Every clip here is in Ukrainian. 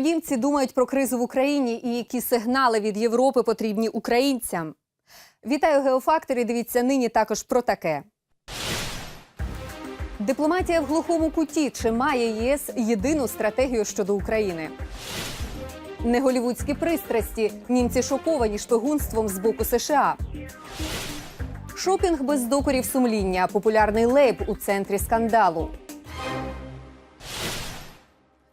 Німці думають про кризу в Україні і які сигнали від Європи потрібні українцям? Вітаю геофактори. Дивіться нині також про таке. Дипломатія в глухому куті. Чи має єС єдину стратегію щодо України? Неголівудські пристрасті. Німці шоковані шпигунством з боку США. Шопінг без докорів сумління. Популярний лейб у центрі скандалу.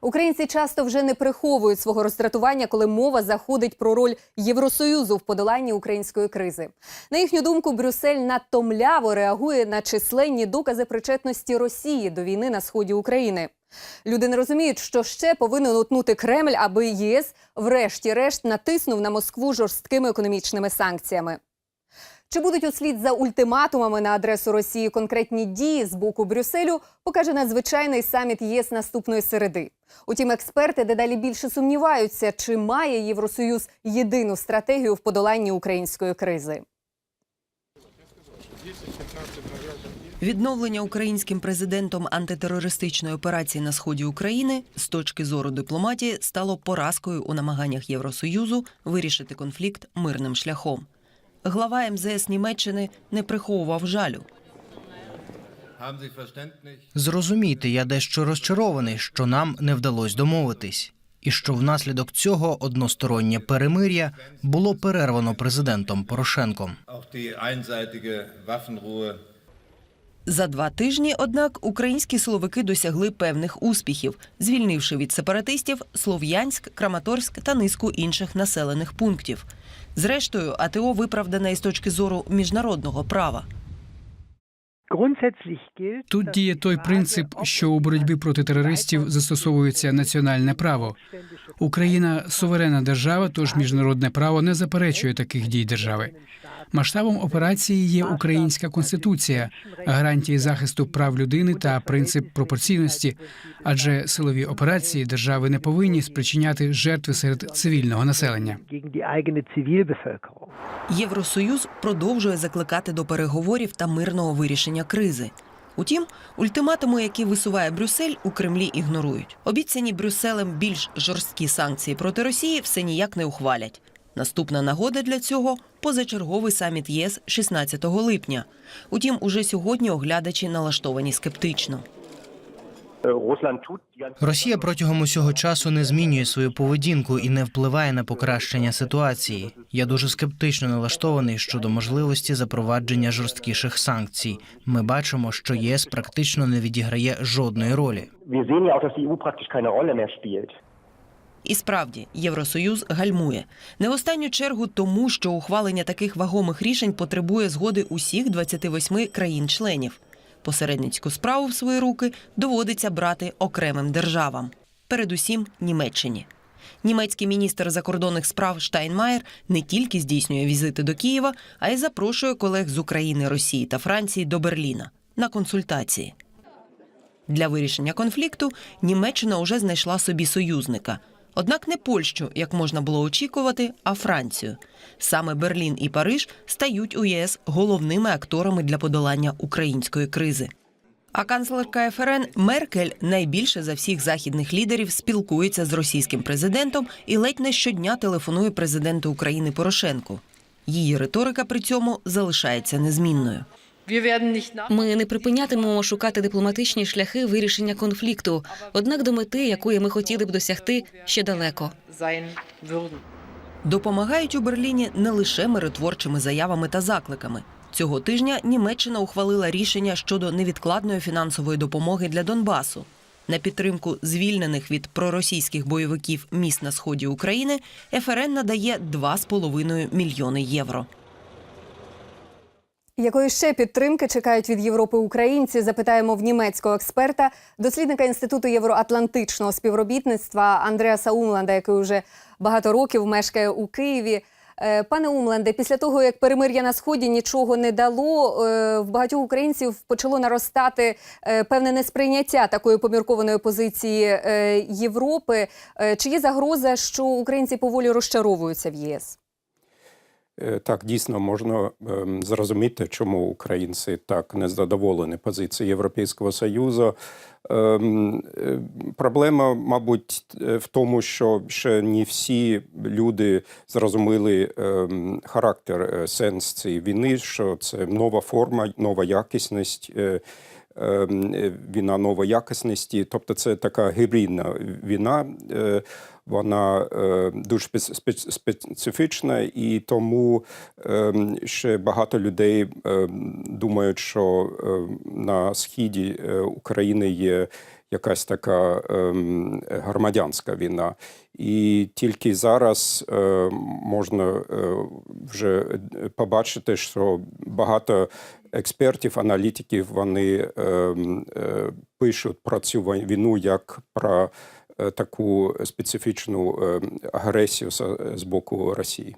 Українці часто вже не приховують свого роздратування, коли мова заходить про роль Євросоюзу в подоланні української кризи. На їхню думку, Брюссель надто мляво реагує на численні докази причетності Росії до війни на сході України. Люди не розуміють, що ще повинен утнути Кремль, аби ЄС, врешті-решт, натиснув на Москву жорсткими економічними санкціями. Чи будуть услід за ультиматумами на адресу Росії конкретні дії з боку Брюсселю, покаже надзвичайний саміт ЄС наступної середи. Утім, експерти дедалі більше сумніваються, чи має Євросоюз єдину стратегію в подоланні української кризи. Відновлення українським президентом антитерористичної операції на сході України з точки зору дипломатії стало поразкою у намаганнях Євросоюзу вирішити конфлікт мирним шляхом. Глава МЗС Німеччини не приховував жалю. Зрозумійте, я дещо розчарований, що нам не вдалося домовитись, і що внаслідок цього одностороннє перемир'я було перервано президентом Порошенком. За два тижні, однак, українські силовики досягли певних успіхів, звільнивши від сепаратистів Слов'янськ, Краматорськ та низку інших населених пунктів. Зрештою, АТО виправдане із точки зору міжнародного права. Тут діє той принцип, що у боротьбі проти терористів застосовується національне право. Україна суверенна держава, тож міжнародне право не заперечує таких дій держави. Масштабом операції є українська конституція, гарантії захисту прав людини та принцип пропорційності, адже силові операції держави не повинні спричиняти жертви серед цивільного населення. Євросоюз продовжує закликати до переговорів та мирного вирішення кризи. Утім, ультиматуми, які висуває Брюссель, у Кремлі ігнорують. Обіцяні Брюсселем більш жорсткі санкції проти Росії все ніяк не ухвалять. Наступна нагода для цього позачерговий саміт ЄС 16 липня. Утім, уже сьогодні оглядачі налаштовані скептично. Росія протягом усього часу не змінює свою поведінку і не впливає на покращення ситуації. Я дуже скептично налаштований щодо можливості запровадження жорсткіших санкцій. Ми бачимо, що ЄС практично не відіграє жодної ролі. І справді, Євросоюз гальмує не в останню чергу тому, що ухвалення таких вагомих рішень потребує згоди усіх 28 країн-членів. Посередницьку справу в свої руки доводиться брати окремим державам, передусім Німеччині. Німецький міністр закордонних справ Штайнмаєр не тільки здійснює візити до Києва, а й запрошує колег з України, Росії та Франції до Берліна на консультації. Для вирішення конфлікту Німеччина уже знайшла собі союзника. Однак не Польщу, як можна було очікувати, а Францію. Саме Берлін і Париж стають у ЄС головними акторами для подолання української кризи. А канцлерка ФРН Меркель найбільше за всіх західних лідерів спілкується з російським президентом і ледь не щодня телефонує президенту України Порошенку. Її риторика при цьому залишається незмінною. Ми не припинятимемо шукати дипломатичні шляхи вирішення конфлікту. Однак до мети, якої ми хотіли б досягти, ще далеко. Допомагають у Берліні не лише миротворчими заявами та закликами. Цього тижня Німеччина ухвалила рішення щодо невідкладної фінансової допомоги для Донбасу. На підтримку звільнених від проросійських бойовиків міст на сході України ФРН надає 2,5 мільйони євро. Якої ще підтримки чекають від Європи українці? Запитаємо в німецького експерта, дослідника інституту євроатлантичного співробітництва Андреаса Умланда, який вже багато років мешкає у Києві. Е, Пане Умленде, після того як перемир'я на сході нічого не дало, е, в багатьох українців почало наростати е, певне несприйняття такої поміркованої позиції Європи. Чи є загроза, що українці поволі розчаровуються в ЄС? Е, Так, дійсно можна ем, зрозуміти, чому українці так незадоволені позицією Європейського Союзу. Ем, е, Проблема, мабуть, е, в тому, що ще не всі люди зрозуміли ем, характер, сенс цієї війни, що це нова форма, нова якісність. Ем, Війна нової якісності, тобто це така гібридна війна. е, Вона е, дуже спец- спец- специфічна, і тому ем, ще багато людей ем, думають, що на східі е, України є якась така громадянська війна. І тільки зараз можна вже побачити, що багато експертів, аналітиків вони ем, е, пишуть про цю війну як про е, таку специфічну е, агресію з, боку Росії.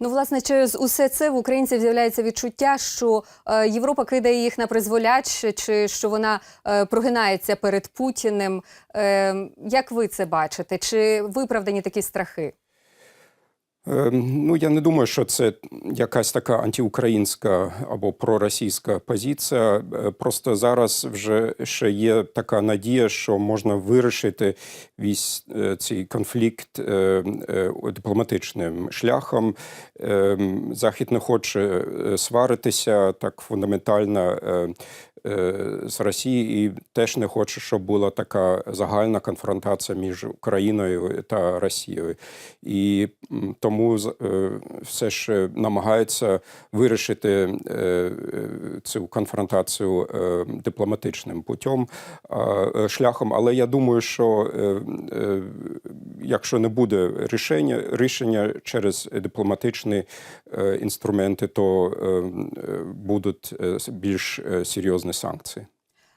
Ну, власне, через усе це в українців з'являється відчуття, що е, Європа кидає їх на призволяч, чи що вона прогинається перед Путіним. Е, як ви це бачите? Чи виправдані такі страхи? Е, Ну, я не думаю, що це якась така антиукраїнська або проросійська позиція. Е, Просто зараз вже ще є така надія, що можна вирішити весь е, цей конфлікт е, дипломатичним шляхом. Е, Захід не хоче сваритися так фундаментально. Е, З Росії і теж не хоче, щоб була така загальна конфронтація між Україною та Росією. І тому е, все ж намагається вирішити е, цю конфронтацію дипломатичним путем, шляхом. Але я думаю, що якщо не буде рішення, рішення через дипломатичні інструменти, то будуть більш серйозні санкції.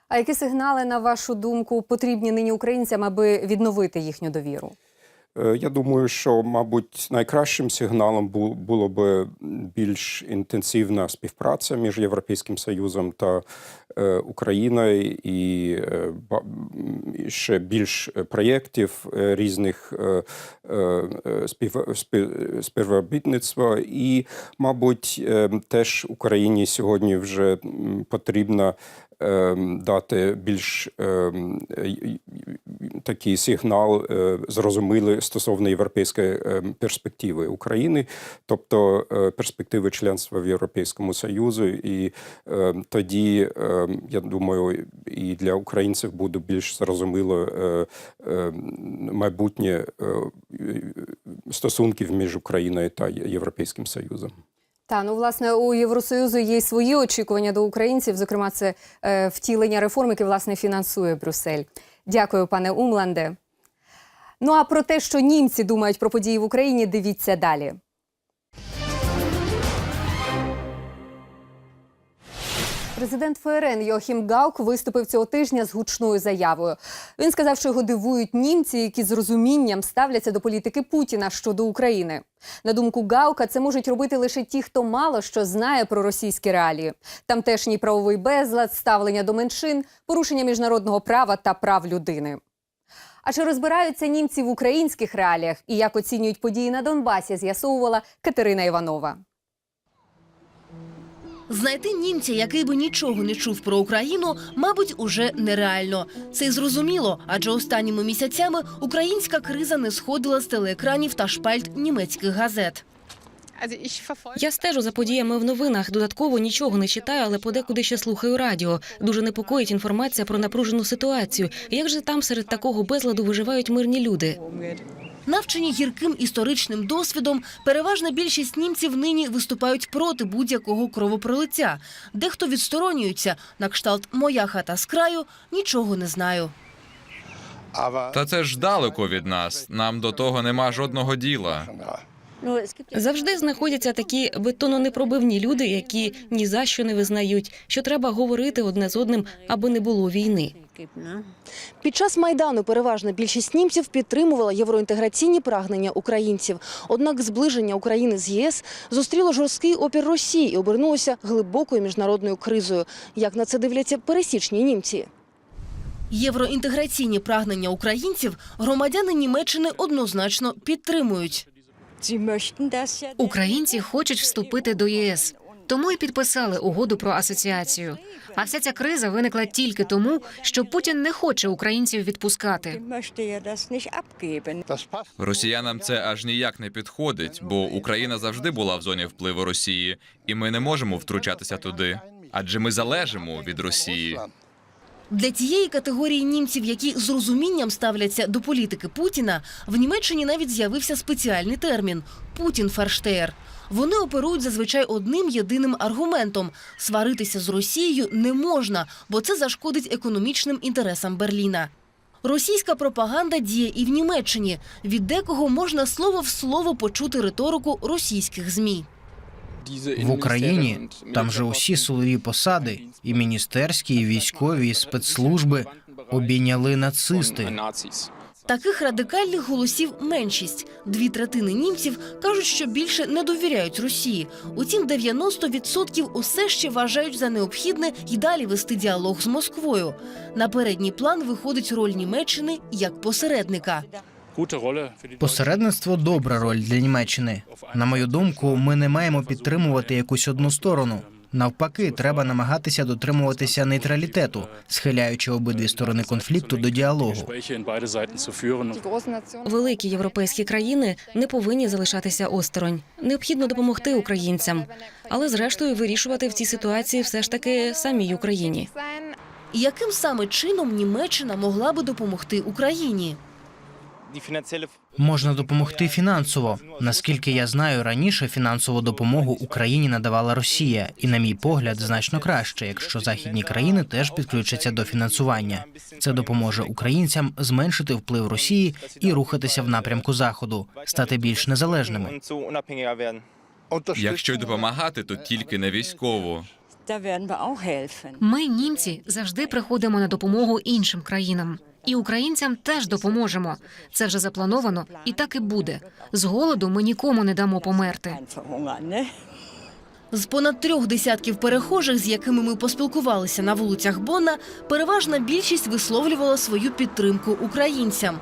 А які сигнали, на вашу думку, потрібні нині українцям, аби відновити їхню довіру? Е, Я думаю, що, мабуть, найкращим сигналом бу- було би більш інтенсивна співпраця між Європейським Союзом та е, Україною, і е, ще більш проєктів різних спів, спів- співробітництва. І, мабуть, теж Україні сьогодні вже ем, дати більш ем, такий сигнал е, зрозумілий стосовно європейської ем, перспективи України, тобто е, перспективи членства в Європейському Союзу. І ем, тоді, ем, я думаю, і для українців буде більш зрозуміло е, майбутнє стосунків між Україною та Європейським Союзом. Та ну власне у Євросоюзу є й свої очікування до українців. Зокрема, це е, втілення реформ, які власне фінансує Брюссель. Дякую, пане Умланде. Ну а про те, що німці думають про події в Україні, дивіться далі. Президент ФРН Йохім Гаук виступив цього тижня з гучною заявою. Він сказав, що його дивують німці, які з розумінням ставляться до політики Путіна щодо України. На думку Гаука, це можуть робити лише ті, хто мало що знає про російські реалії. Тамтешній правовий безлад, ставлення до меншин, порушення міжнародного права та прав людини. А чи розбираються німці в українських реаліях і як оцінюють події на Донбасі, з'ясовувала Катерина Іванова. Знайти німця, який би нічого не чув про Україну, мабуть, уже нереально. Це й зрозуміло, адже останніми місяцями українська криза не сходила з телеекранів та шпальт німецьких газет. Я стежу за подіями в новинах. Додатково нічого не читаю, але подекуди ще слухаю радіо. Дуже непокоїть інформація про напружену ситуацію. Як же там серед такого безладу виживають мирні люди? Навчені гірким історичним досвідом, переважна більшість німців нині виступають проти будь-якого кровопролиття. Дехто відсторонюється на кшталт Моя хата з краю нічого не знаю. Та це ж далеко від нас. Нам до того нема жодного діла. Завжди знаходяться такі бетононепробивні люди, які ні за що не визнають, що треба говорити одне з одним, аби не було війни. Під час майдану переважна більшість німців підтримувала євроінтеграційні прагнення українців. Однак зближення України з ЄС зустріло жорсткий опір Росії і обернулося глибокою міжнародною кризою. Як на це дивляться пересічні німці? Євроінтеграційні прагнення українців громадяни Німеччини однозначно підтримують. Українці хочуть вступити до ЄС, тому і підписали угоду про асоціацію. А вся ця криза виникла тільки тому, що Путін не хоче українців відпускати. Росіянам це аж ніяк не підходить, бо Україна завжди була в зоні впливу Росії, і ми не можемо втручатися туди, адже ми залежимо від Росії. Для тієї категорії німців, які з розумінням ставляться до політики Путіна, в Німеччині навіть з'явився спеціальний термін Путін Ферштеєр. Вони оперують зазвичай одним єдиним аргументом: сваритися з Росією не можна, бо це зашкодить економічним інтересам Берліна. Російська пропаганда діє і в Німеччині. Від декого можна слово в слово почути риторику російських змі. В Україні там же усі силові посади, і міністерські, і військові, і спецслужби обійняли нацисти. Таких радикальних голосів меншість. Дві третини німців кажуть, що більше не довіряють Росії. Утім, 90% усе ще вважають за необхідне й далі вести діалог з Москвою. На передній план виходить роль Німеччини як посередника. Посередництво добра роль для Німеччини. На мою думку, ми не маємо підтримувати якусь одну сторону. Навпаки, треба намагатися дотримуватися нейтралітету, схиляючи обидві сторони конфлікту до діалогу. Великі європейські країни не повинні залишатися осторонь. Необхідно допомогти українцям, але зрештою вирішувати в цій ситуації все ж таки самій Україні. Яким саме чином Німеччина могла би допомогти Україні? Можна допомогти фінансово. Наскільки я знаю, раніше фінансову допомогу Україні надавала Росія, і, на мій погляд, значно краще, якщо західні країни теж підключаться до фінансування. Це допоможе українцям зменшити вплив Росії і рухатися в напрямку заходу, стати більш незалежними. Якщо й допомагати, то тільки не військово. Ми, німці, завжди приходимо на допомогу іншим країнам. І українцям теж допоможемо. Це вже заплановано, і так і буде. З голоду ми нікому не дамо померти. З понад трьох десятків перехожих, з якими ми поспілкувалися на вулицях Бонна, переважна більшість висловлювала свою підтримку українцям.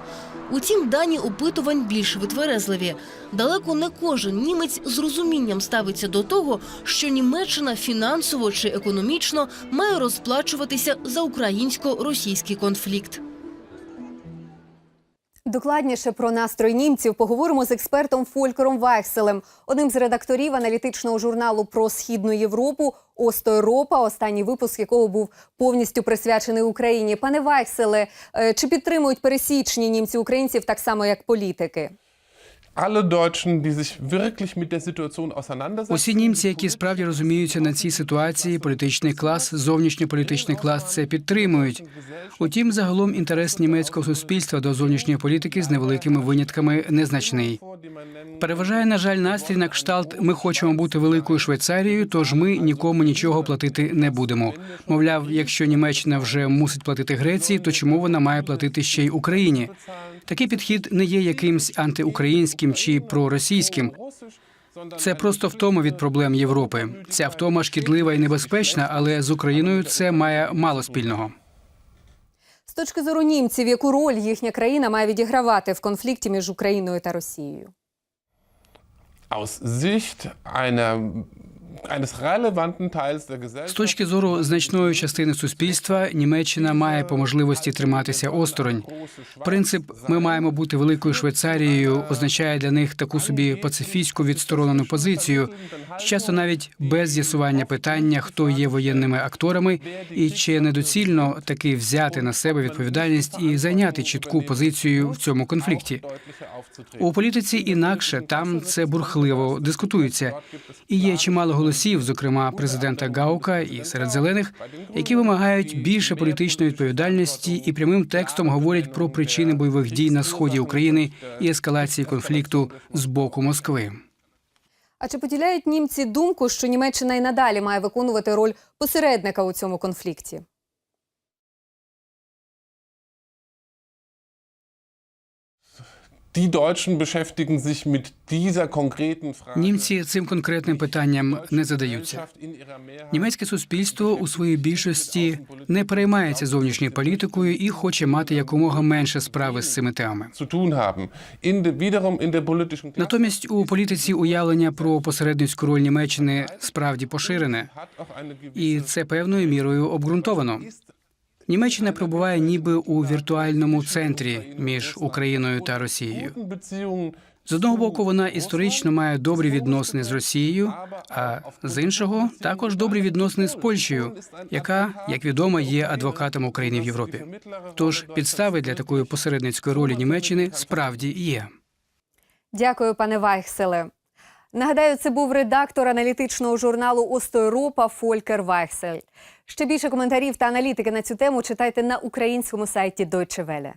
Утім, дані опитувань більш витверезливі. Далеко не кожен німець з розумінням ставиться до того, що Німеччина фінансово чи економічно має розплачуватися за українсько-російський конфлікт. Докладніше про настрой німців поговоримо з експертом Фолькером Вайхселем, одним з редакторів аналітичного журналу про східну Європу Осто Європа, останній випуск якого був повністю присвячений Україні. Пане Вайхселе, е, чи підтримують пересічні німці українців так само, як політики? Усі німці, які справді розуміються на цій ситуації, політичний клас, зовнішньополітичний клас це підтримують. Утім, загалом інтерес німецького суспільства до зовнішньої політики з невеликими винятками незначний. Переважає, на жаль, настрій на кшталт. Ми хочемо бути великою Швейцарією, тож ми нікому нічого платити не будемо. Мовляв, якщо Німеччина вже мусить платити Греції, то чому вона має платити ще й Україні? Такий підхід не є якимсь антиукраїнським чи проросійським. Це просто втома від проблем Європи. Ця втома шкідлива і небезпечна, але з Україною це має мало спільного. З точки зору німців, яку роль їхня країна має відігравати в конфлікті між Україною та Росією? З точки зору значної частини суспільства, Німеччина має по можливості триматися осторонь. Принцип ми маємо бути великою Швейцарією означає для них таку собі пацифістську відсторонену позицію, часто навіть без з'ясування питання, хто є воєнними акторами, і чи недоцільно таки взяти на себе відповідальність і зайняти чітку позицію в цьому конфлікті. У політиці інакше там це бурхливо дискутується, і є чимало голосів, зокрема президента Гаука і серед зелених, які вимагають більше політичної відповідальності і прямим текстом говорять про причини бойових дій на сході України і ескалації конфлікту з боку Москви. А чи поділяють німці думку, що Німеччина і надалі має виконувати роль посередника у цьому конфлікті? Die Deutschen beschäftigen sich mit dieser konkreten Frage. Німці цим конкретним питанням не задаються. Німецьке суспільство у своїй більшості не переймається зовнішньою політикою і хоче мати якомога менше справи з цими темами. Натомість у політиці уявлення про посередницьку роль Німеччини справді поширене, і це певною мірою обґрунтовано. Німеччина перебуває ніби у віртуальному центрі між Україною та Росією. З одного боку, вона історично має добрі відносини з Росією, а з іншого також добрі відносини з Польщею, яка, як відомо, є адвокатом України в Європі. Тож підстави для такої посередницької ролі Німеччини справді є. Дякую, пане Вайхселе. Нагадаю, це був редактор аналітичного журналу Остойропа Фолькер Вайхсель. Ще більше коментарів та аналітики на цю тему читайте на українському сайті Deutsche Welle.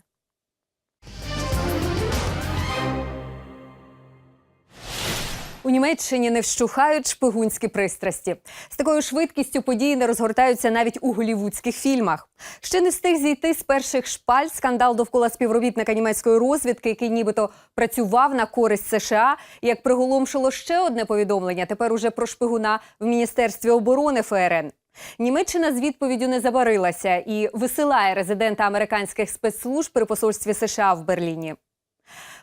У Німеччині не вщухають шпигунські пристрасті. З такою швидкістю події не розгортаються навіть у голівудських фільмах. Ще не встиг зійти з перших шпаль скандал довкола співробітника німецької розвідки, який нібито працював на користь США. Як приголомшило ще одне повідомлення, тепер уже про шпигуна в міністерстві оборони ФРН. Німеччина з відповіддю не забарилася і висилає резидента американських спецслужб при посольстві США в Берліні.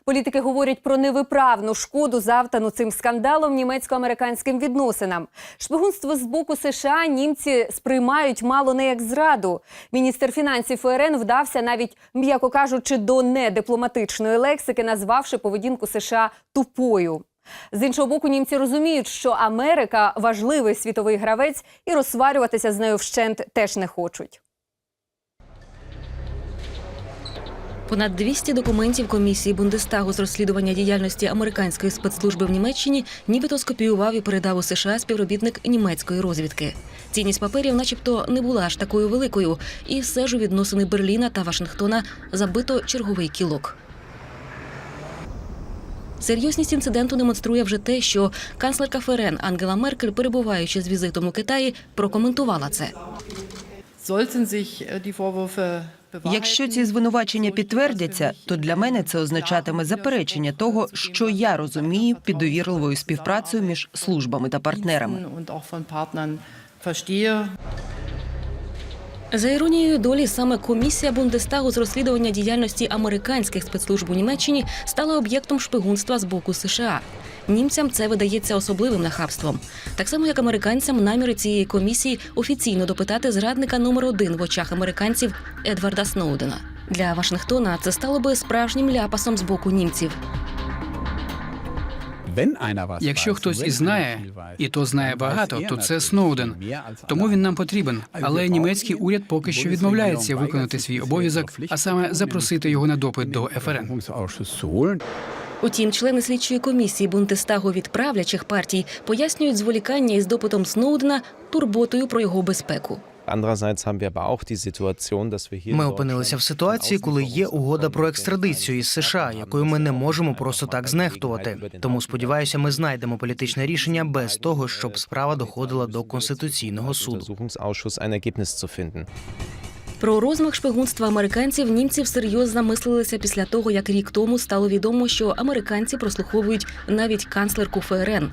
Політики говорять про невиправну шкоду завдану цим скандалом німецько-американським відносинам. Шпигунство з боку США німці сприймають мало не як зраду. Міністр фінансів ФРН вдався навіть, м'яко кажучи, до недипломатичної лексики, назвавши поведінку США тупою. З іншого боку, німці розуміють, що Америка важливий світовий гравець, і розсварюватися з нею вщент теж не хочуть. Понад 200 документів комісії Бундестагу з розслідування діяльності американської спецслужби в Німеччині нібито скопіював і передав у США співробітник німецької розвідки. Цінність паперів, начебто, не була аж такою великою, і все ж у відносини Берліна та Вашингтона забито черговий кілок. Серйозність інциденту демонструє вже те, що канцлерка ФРН Ангела Меркель, перебуваючи з візитом у Китаї, прокоментувала це. Якщо ці звинувачення підтвердяться, то для мене це означатиме заперечення того, що я розумію під довірливою співпрацею між службами та партнерами. За іронією долі, саме комісія Бундестагу з розслідування діяльності американських спецслужб у Німеччині стала об'єктом шпигунства з боку США. Німцям це видається особливим нахабством. Так само, як американцям наміри цієї комісії офіційно допитати зрадника номер один в очах американців Едварда Сноудена. Для Вашингтона це стало би справжнім ляпасом з боку німців. Якщо хтось і знає, і то знає багато, то це Сноуден. Тому він нам потрібен. Але німецький уряд поки що відмовляється виконати свій обов'язок, а саме запросити його на допит до ФРН. Утім, члени слідчої комісії Бундестагу від правлячих партій пояснюють зволікання із допитом Сноудена турботою про його безпеку. Ми опинилися в ситуації, коли є угода про екстрадицію із США, якою ми не можемо просто так знехтувати. Тому сподіваюся, ми знайдемо політичне рішення без того, щоб справа доходила до конституційного суду. Про розмах шпигунства американців німці всерйоз замислилися після того, як рік тому стало відомо, що американці прослуховують навіть канцлерку ФРН.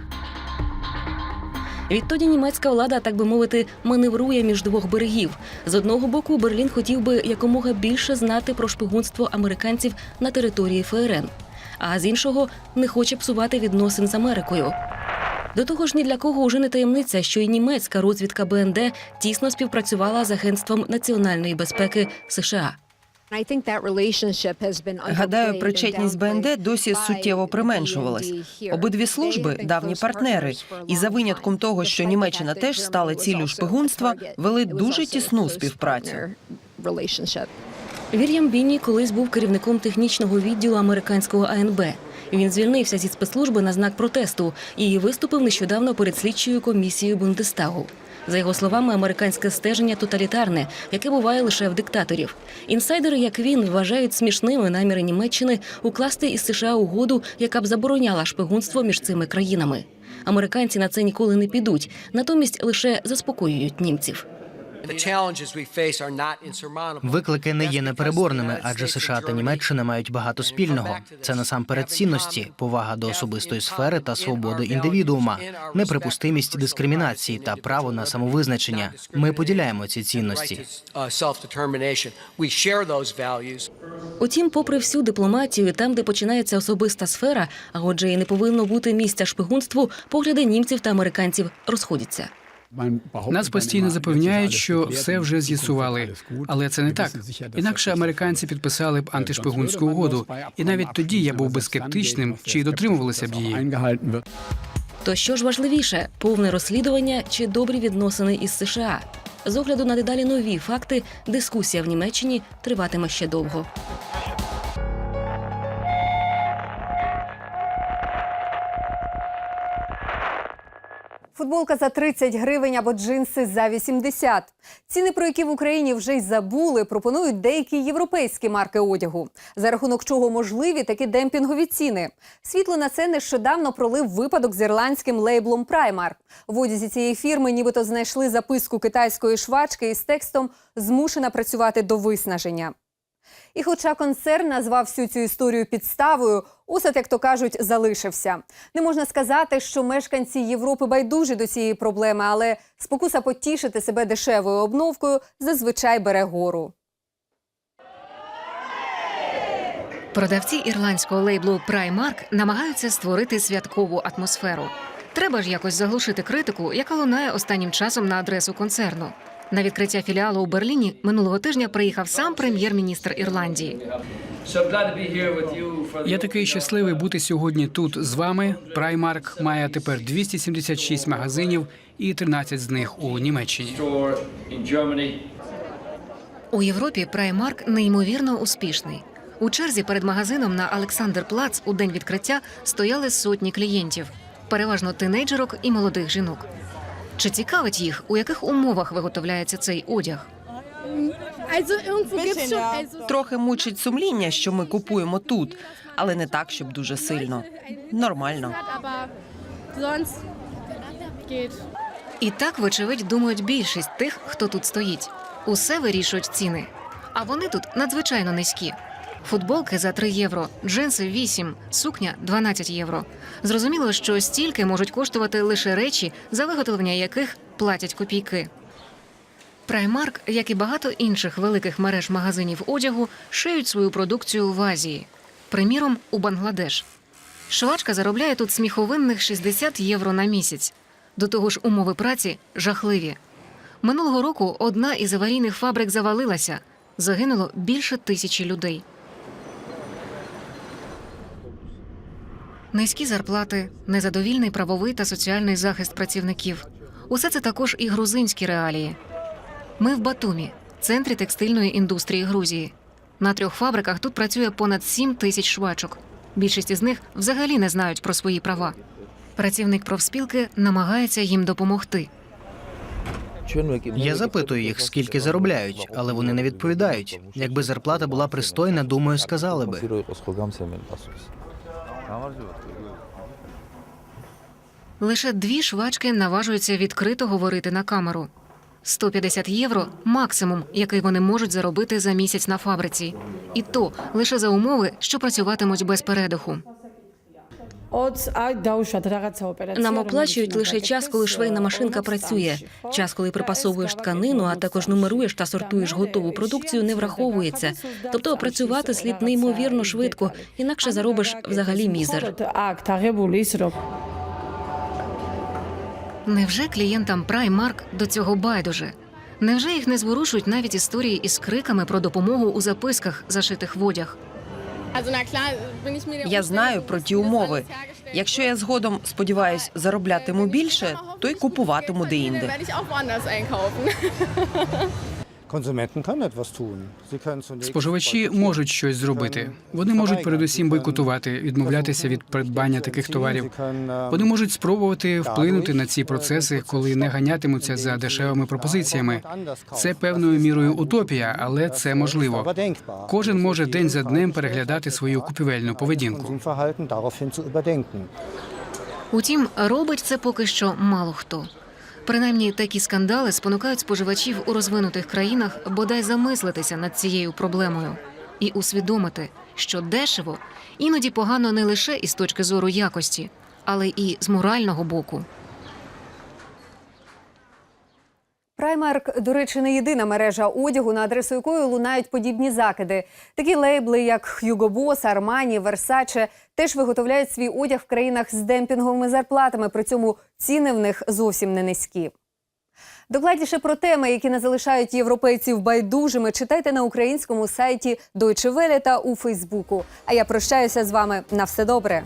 Відтоді німецька влада, так би мовити, маневрує між двох берегів. З одного боку, Берлін хотів би якомога більше знати про шпигунство американців на території ФРН, а з іншого не хоче псувати відносин з Америкою. До того ж, ні для кого уже не таємниця, що і німецька розвідка БНД тісно співпрацювала з Агентством національної безпеки США. Гадаю, причетність БНД досі суттєво применшувалась. Обидві служби давні партнери, і за винятком того, що Німеччина теж стала ціллю шпигунства, вели дуже тісну співпрацю. Вільям Бінні колись був керівником технічного відділу американського АНБ. Він звільнився зі спецслужби на знак протесту і виступив нещодавно перед слідчою комісією Бундестагу. За його словами, американське стеження тоталітарне, яке буває лише в диктаторів. Інсайдери, як він, вважають смішними наміри Німеччини укласти із США угоду, яка б забороняла шпигунство між цими країнами. Американці на це ніколи не підуть, натомість лише заспокоюють німців. Виклики не є непереборними, адже США та Німеччина мають багато спільного. Це насамперед цінності, повага до особистої сфери та свободи індивідуума, неприпустимість дискримінації та право на самовизначення. Ми поділяємо ці цінності. Утім, попри всю дипломатію, там, де починається особиста сфера, а отже, і не повинно бути місця шпигунству, погляди німців та американців розходяться. Нас постійно запевняють, що все вже з'ясували, але це не так. Інакше американці підписали б антишпигунську угоду, і навіть тоді я був би скептичним, чи дотримувалися б її. То що ж важливіше повне розслідування чи добрі відносини із США? З огляду на дедалі нові факти, дискусія в Німеччині триватиме ще довго. Футболка за 30 гривень або джинси за 80. Ціни, про які в Україні вже й забули, пропонують деякі європейські марки одягу, за рахунок чого можливі такі демпінгові ціни. Світло на це нещодавно пролив випадок з ірландським лейблом Primark. В одязі цієї фірми нібито знайшли записку китайської швачки із текстом Змушена працювати до виснаження. І хоча концерн назвав всю цю історію підставою, осад, як то кажуть, залишився. Не можна сказати, що мешканці Європи байдужі до цієї проблеми, але спокуса потішити себе дешевою обновкою зазвичай бере гору. Продавці ірландського лейблу Primark намагаються створити святкову атмосферу. Треба ж якось заглушити критику, яка лунає останнім часом на адресу концерну. На відкриття філіалу у Берліні минулого тижня приїхав сам прем'єр-міністр Ірландії. Я такий щасливий бути сьогодні тут з вами. Primark має тепер 276 магазинів і 13 з них у Німеччині. У Європі Primark неймовірно успішний. У черзі перед магазином на Олександр Плац у день відкриття стояли сотні клієнтів, переважно тинейджерок і молодих жінок. Чи цікавить їх, у яких умовах виготовляється цей одяг? Трохи мучить сумління, що ми купуємо тут, але не так, щоб дуже сильно. Нормально. І так, вочевидь, думають більшість тих, хто тут стоїть. Усе вирішують ціни. А вони тут надзвичайно низькі. Футболки за 3 євро, джинси 8, сукня 12 євро. Зрозуміло, що стільки можуть коштувати лише речі, за виготовлення яких платять копійки. Primark, як і багато інших великих мереж магазинів одягу, шиють свою продукцію в Азії, приміром, у Бангладеш. Швачка заробляє тут сміховинних 60 євро на місяць. До того ж, умови праці жахливі. Минулого року одна із аварійних фабрик завалилася. Загинуло більше тисячі людей. Низькі зарплати, незадовільний правовий та соціальний захист працівників. Усе це також і грузинські реалії. Ми в Батумі, центрі текстильної індустрії Грузії. На трьох фабриках тут працює понад 7 тисяч швачок. Більшість із них взагалі не знають про свої права. Працівник профспілки намагається їм допомогти. Я запитую їх, скільки заробляють, але вони не відповідають. Якби зарплата була пристойна, думаю, сказали би. Лише дві швачки наважуються відкрито говорити на камеру. 150 євро максимум, який вони можуть заробити за місяць на фабриці. І то лише за умови, що працюватимуть без передиху. Нам оплачують лише час, коли швейна машинка працює. Час, коли припасовуєш тканину, а також нумеруєш та сортуєш готову продукцію, не враховується. Тобто працювати слід неймовірно швидко, інакше заробиш взагалі мізер. Невже клієнтам Primark до цього байдуже? Невже їх не зворушують навіть історії із криками про допомогу у записках, зашитих в одяг? Я знаю про ті умови. Якщо я згодом сподіваюсь зароблятиму більше, то й купуватиму деінде. Споживачі можуть щось зробити. Вони можуть передусім бойкотувати, відмовлятися від придбання таких товарів. Вони можуть спробувати вплинути на ці процеси, коли не ганятимуться за дешевими пропозиціями. Це певною мірою утопія, але це можливо. Кожен може день за днем переглядати свою купівельну поведінку. Утім, робить це поки що мало хто. Принаймні, такі скандали спонукають споживачів у розвинутих країнах бодай замислитися над цією проблемою і усвідомити, що дешево іноді погано не лише із точки зору якості, але і з морального боку. Primark, до речі, не єдина мережа одягу, на адресу якої лунають подібні закиди. Такі лейбли, як Hugo Boss, Armani, Versace, теж виготовляють свій одяг в країнах з демпінговими зарплатами. При цьому ціни в них зовсім не низькі. Докладніше про теми, які не залишають європейців байдужими, читайте на українському сайті Deutsche Welle та у Фейсбуку. А я прощаюся з вами на все добре.